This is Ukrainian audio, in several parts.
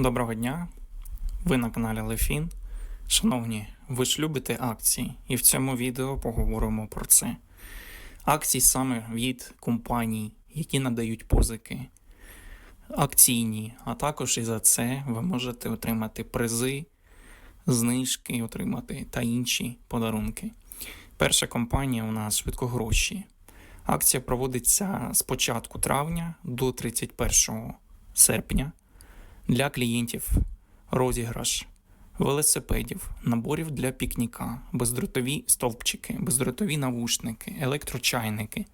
Доброго дня! Ви на каналі Лефін. Шановні, ви ж любите акції, і в цьому відео поговоримо про це. Акції саме від компаній, які надають позики, акційні, а також і за це ви можете отримати призи, знижки, отримати та інші подарунки. Перша компанія у нас швидкогроші. Акція проводиться з початку травня до 31 серпня для клієнтів розіграш велосипедів, наборів для пікніка, бездротові стовпчики, бездротові навушники, електрочайники.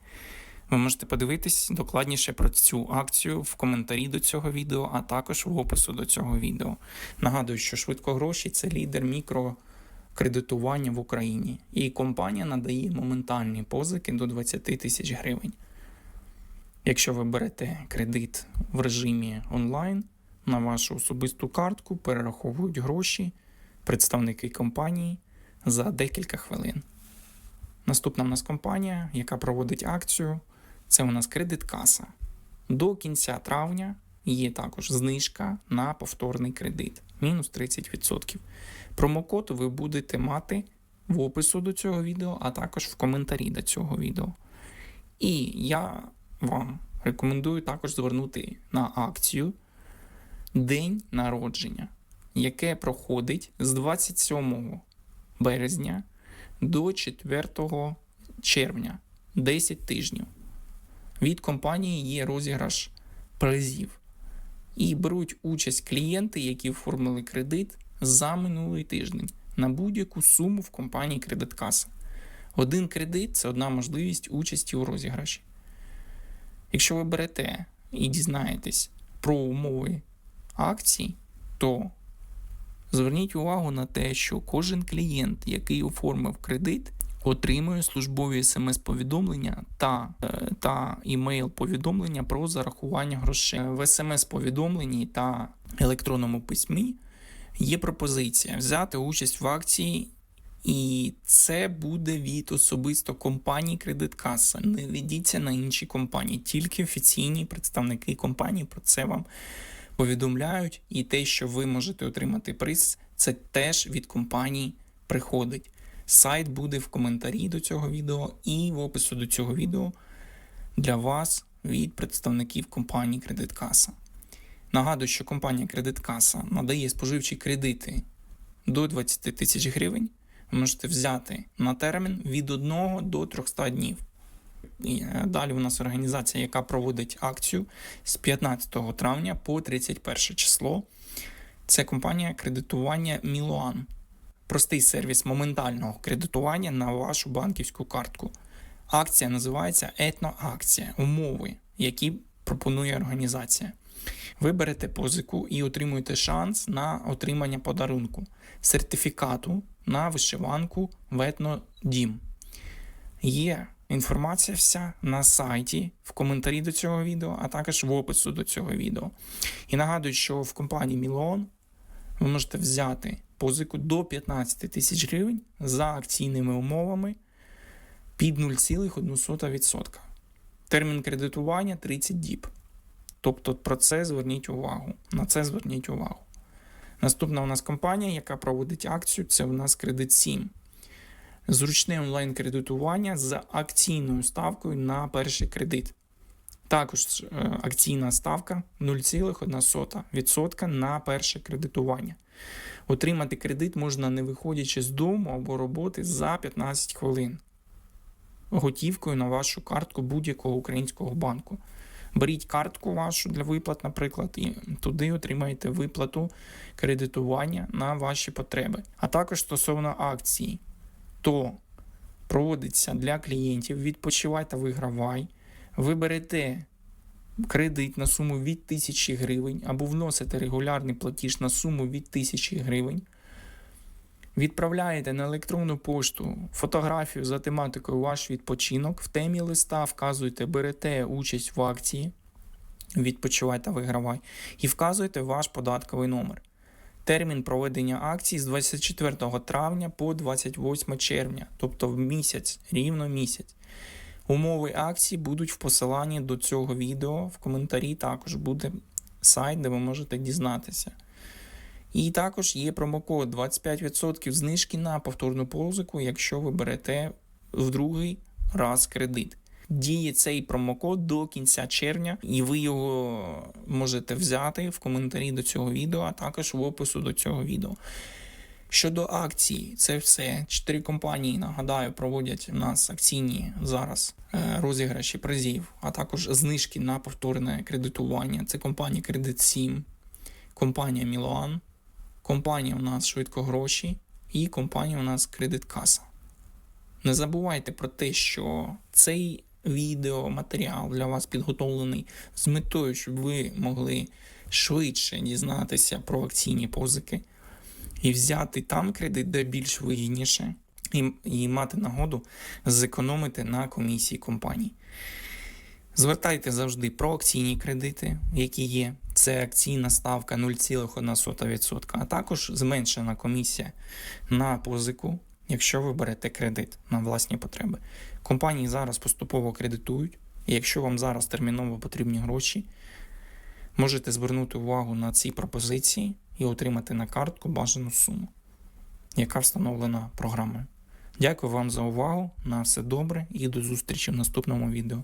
Ви можете подивитись докладніше про цю акцію в коментарі до цього відео, а також в опису до цього відео. Нагадую, що швидкогроші це лідер мікрокредитування в Україні, і компанія надає моментальні позики до 20 тисяч гривень. Якщо ви берете кредит в режимі онлайн, на вашу особисту картку перераховують гроші представники компанії за декілька хвилин. Наступна в нас компанія, яка проводить акцію, це у нас кредит-каса. До кінця травня є також знижка на повторний кредит мінус 30%. Промокод ви будете мати в опису до цього відео, а також в коментарі до цього відео. І я вам рекомендую також звернути на акцію День народження, яке проходить з 27 березня до 4 червня 10 тижнів. Від компанії є розіграш призів. І беруть участь клієнти, які оформили кредит за минулий тиждень на будь-яку суму в компанії Кредиткаса. Один кредит це одна можливість участі у розіграші. Якщо ви берете і дізнаєтесь про умови акцій, то зверніть увагу на те, що кожен клієнт, який оформив кредит, отримує службові смс-повідомлення та е, та імейл-повідомлення про зарахування грошей. В смс-повідомленні та електронному письмі є пропозиція взяти участь в акції. І це буде від особисто компанії Кредиткаса. Не ведіться на інші компанії, тільки офіційні представники компанії про це вам повідомляють, і те, що ви можете отримати приз, це теж від компанії приходить. Сайт буде в коментарі до цього відео і в опису до цього відео для вас від представників компанії Кредиткаса. Нагадую, що компанія Кредиткаса надає споживчі кредити до 20 тисяч гривень. Ви можете взяти на термін від 1 до 300 днів. Е, Далі у нас організація, яка проводить акцію з 15 травня по 31 число. Це компанія кредитування Мілуан. Простий сервіс моментального кредитування на вашу банківську картку. Акція називається етноакція, умови, які пропонує організація. Ви берете позику і отримуєте шанс на отримання подарунку, сертифікату на вишиванку в етнодім. Є Інформація вся на сайті, в коментарі до цього відео, а також в опису до цього відео. І нагадую, що в компанії Мілон ви можете взяти позику до 15 тисяч гривень за акційними умовами під 0,1%. Термін кредитування 30 діб. Тобто про це зверніть увагу. На це зверніть увагу. Наступна у нас компанія, яка проводить акцію, це у нас Кредит 7 зручне онлайн-кредитування з акційною ставкою на перший кредит. Також е, акційна ставка 0,1% на перше кредитування. Отримати кредит можна не виходячи з дому або роботи за 15 хвилин. Готівкою на вашу картку будь-якого українського банку. Беріть картку вашу для виплат, наприклад, і туди отримаєте виплату кредитування на ваші потреби. А також стосовно акції то проводиться для клієнтів відпочивай та вигравай. Ви берете кредит на суму від 1000 гривень або вносите регулярний платіж на суму від 1000 гривень. Відправляєте на електронну пошту фотографію за тематикою ваш відпочинок. В темі листа вказуєте, берете участь в акції. Відпочивай та вигравай. І вказуєте ваш податковий номер. Термін проведення акції з 24 травня по 28 червня, тобто в місяць, рівно місяць. Умови акції будуть в посиланні до цього відео. В коментарі також буде сайт, де ви можете дізнатися. І також є промокод 25% знижки на повторну позику, якщо ви берете в другий раз кредит. Діє цей промокод до кінця червня, і ви його можете взяти в коментарі до цього відео, а також в опису до цього відео. Щодо акцій, це все. Чотири компанії, нагадаю, проводять у нас акційні зараз е, розіграші призів, а також знижки на повторне кредитування. Це компанія Кредит 7, компанія Мілоан, компанія у нас Швидко Гроші і компанія у нас Кредит Каса. Не забувайте про те, що цей відеоматеріал для вас підготовлений з метою, щоб ви могли швидше дізнатися про акційні позики і взяти там кредит, де більш вигідніше, і, і мати нагоду зекономити на комісії компаній. Звертайте завжди про акційні кредити, які є. Це акційна ставка 0,1%, а також зменшена комісія на позику, якщо ви берете кредит на власні потреби. Компанії зараз поступово кредитують, і якщо вам зараз терміново потрібні гроші, можете звернути увагу на ці пропозиції і отримати на картку бажану суму, яка встановлена програмою. Дякую вам за увагу. На все добре і до зустрічі в наступному відео.